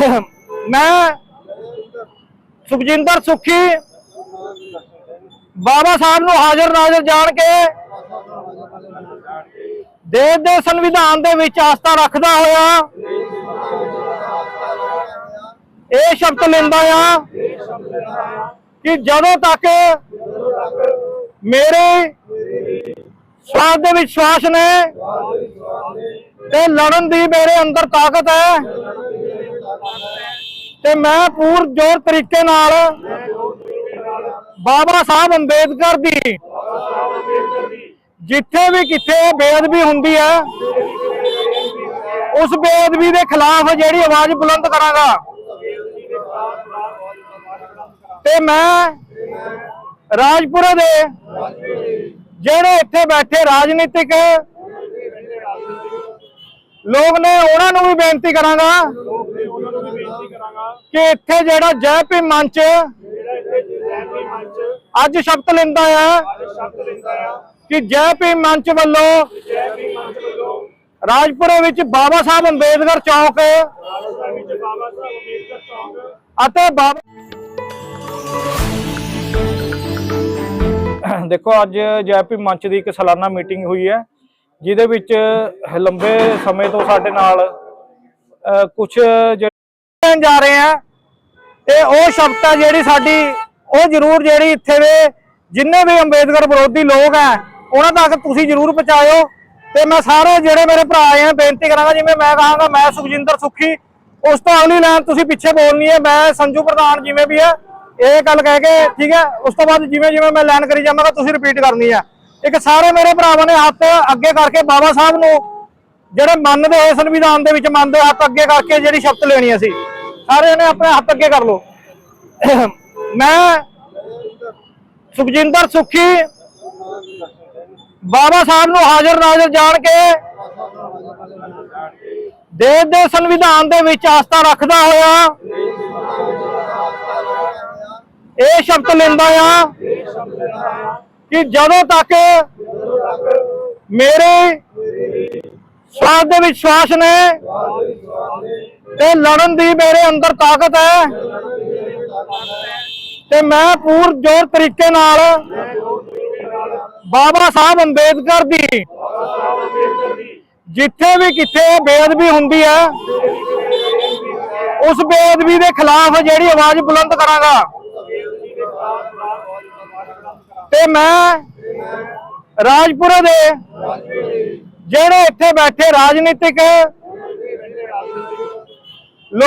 ਮੈਂ ਸੁਖਜਿੰਦਰ ਸੁਖੀ ਬਾਬਾ ਸਾਹਿਬ ਨੂੰ ਹਾਜ਼ਰ ਨਾਜ਼ਰ ਜਾਣ ਕੇ ਦੇਸ਼ ਦੇ ਸੰਵਿਧਾਨ ਦੇ ਵਿੱਚ ਆਸਥਾ ਰੱਖਦਾ ਹੋਇਆ। ਇਹ ਸ਼ਬਦ ਲੈਂਦਾ ਆ ਕਿ ਜਦੋਂ ਤੱਕ ਮੇਰੇ ਸਵਾਦ ਦੇ ਵਿਸ਼ਵਾਸ ਨੇ ਤੇ ਲੜਨ ਦੀ ਮੇਰੇ ਅੰਦਰ ਤਾਕਤ ਹੈ ਤੇ ਮੈਂ ਪੂਰ ਜੋਰ ਤਰੀਕੇ ਨਾਲ ਬਾਬਾ ਸਾਹਿਬ ਅੰਬੇਦਕਰ ਦੀ, ਜਿੱਥੇ ਵੀ ਕਿਤੇ ਬੇਅਦਬੀ ਹੁੰਦੀ ਹੈ, ਉਸ ਬੇਅਦਬੀ ਦੇ ਖਿਲਾਫ ਜਿਹੜੀ ਆਵਾਜ਼ ਬੁਲੰਦ ਕਰਾਂਗਾ। ਤੇ ਮੈਂ ਰਾਜਪੁਰੇ ਦੇ ਜਿਹੜੇ ਇੱਥੇ ਬੈਠੇ ਰਾਜਨੀਤਿਕ ਲੋਕ ਨੇ ਉਹਨਾਂ ਨੂੰ ਵੀ ਬੇਨਤੀ ਕਰਾਂਗਾ ਕਿ ਇੱਥੇ ਜਿਹੜਾ ਜੈ ਭੀਮ ਮੰਚ, ਅੱਜ ਸ਼ਬਦ ਲੈਂਦਾ ਹੈ ਕਿ ਜੈ ਭੀਮ ਮੰਚ ਵੱਲੋਂ ਰਾਜਪੁਰੇ ਵਿੱਚ ਬਾਬਾ ਸਾਹਿਬ ਅੰਬੇਦਕਰ ਚੌਕ ਅਤੇ ਬਾਬਾ ਦੇਖੋ, ਅੱਜ ਜੈ ਭੀਮ ਮੰਚ ਦੀ ਇੱਕ ਸਾਲਾਨਾ ਮੀਟਿੰਗ ਹੋਈ ਹੈ। ਜਿਹਦੇ ਵਿੱਚ ਲੰਬੇ ਸਮੇਂ ਤੋਂ ਸਾਡੇ ਨਾਲ ਕੁਝ ਜਿਹੜੇ ਜਾ ਰਹੇ ਆ, ਤੇ ਉਹ ਸ਼ਬਦਾਂ ਜਿਹੜੀ ਸਾਡੀ, ਉਹ ਜ਼ਰੂਰ ਜਿਹੜੀ ਇੱਥੇ ਦੇ ਜਿੰਨੇ ਵੀ ਅੰਬੇਦਕਰ ਵਿਰੋਧੀ ਲੋਕ ਆ, ਉਹਨਾਂ ਤੱਕ ਤੁਸੀਂ ਜ਼ਰੂਰ ਪਹੁੰਚਾਇਓ। ਤੇ ਮੈਂ ਸਾਰੇ ਜਿਹੜੇ ਮੇਰੇ ਭਰਾ ਆ, ਬੇਨਤੀ ਕਰਾਂਗਾ, ਜਿਵੇਂ ਮੈਂ ਕਹਾਂਗਾ, ਮੈਂ ਸੁਖਜਿੰਦਰ ਸੁਖੀ, ਉਸ ਤੋਂ ਅਗਲੀ ਲਾਈਨ ਤੁਸੀਂ ਪਿੱਛੇ ਬੋਲਣੀ ਹੈ, ਮੈਂ ਸੰਜੂ ਪ੍ਰਧਾਨ ਜਿਵੇਂ ਵੀ ਹੈ ਇਹ ਗੱਲ ਕਹਿ ਕੇ, ਠੀਕ ਹੈ, ਉਸ ਤੋਂ ਬਾਅਦ ਜਿਵੇਂ ਜਿਵੇਂ ਮੈਂ ਲਾਈਨ ਕਰੀ ਜਾਵਾਂਗਾ, ਤੁਸੀਂ ਰਿਪੀਟ ਕਰਨੀ ਹੈ। ਇੱਕ ਸਾਰੇ ਮੇਰੇ ਭਰਾਵਾਂ ਨੇ ਹੱਥ ਅੱਗੇ ਕਰਕੇ ਬਾਬਾ ਸਾਹਿਬ ਨੂੰ ਜਿਹੜੇ ਮੰਨਦੇ ਹੋਏ ਸੰਵਿਧਾਨ ਦੇ ਵਿੱਚ ਮੰਨਦੇ ਹੱਥ ਅੱਗੇ ਕਰਕੇ ਜਿਹੜੀ ਸ਼ਬਦ ਲੈਣੀ ਅਸੀਂ ਸਾਰਿਆਂ ਨੇ ਆਪਣੇ ਹੱਥ ਅੱਗੇ ਕਰ ਲਓ। ਮੈਂ ਸੁਖਜਿੰਦਰ ਸੁਖੀ ਬਾਬਾ ਸਾਹਿਬ ਨੂੰ ਹਾਜ਼ਰ ਨਾਜ਼ਰ ਜਾਣ ਕੇ ਦੇਸ਼ ਦੇ ਸੰਵਿਧਾਨ ਦੇ ਵਿੱਚ ਆਸਥਾ ਰੱਖਦਾ ਹੋਇਆ, ਇਹ ਸ਼ਬਦ ਲੈਂਦਾ ਆ। ਕਿ ਜਦੋਂ ਤੱਕ ਮੇਰੇ ਸਵਾਸ ਦੇ ਵਿਸ਼ਵਾਸ ਨੇ ਤੇ ਲੜਨ ਦੀ ਮੇਰੇ ਅੰਦਰ ਤਾਕਤ ਹੈ ਤੇ ਮੈਂ ਪੂਰ ਜੋਰ ਤਰੀਕੇ ਨਾਲ ਬਾਬਾ ਸਾਹਿਬ ਅੰਬੇਦਕਰ ਦੀ, ਜਿੱਥੇ ਵੀ ਕਿਤੇ ਬੇਅਦਬੀ ਹੁੰਦੀ ਹੈ, ਉਸ ਬੇਅਦਬੀ ਦੇ ਖਿਲਾਫ ਜਿਹੜੀ ਆਵਾਜ਼ ਬੁਲੰਦ ਕਰਾਂਗਾ। ਤੇ ਮੈਂ ਰਾਜਪੁਰਾ ਦੇ ਜਿਹੜੇ ਇੱਥੇ ਬੈਠੇ ਰਾਜਨੀਤਿਕ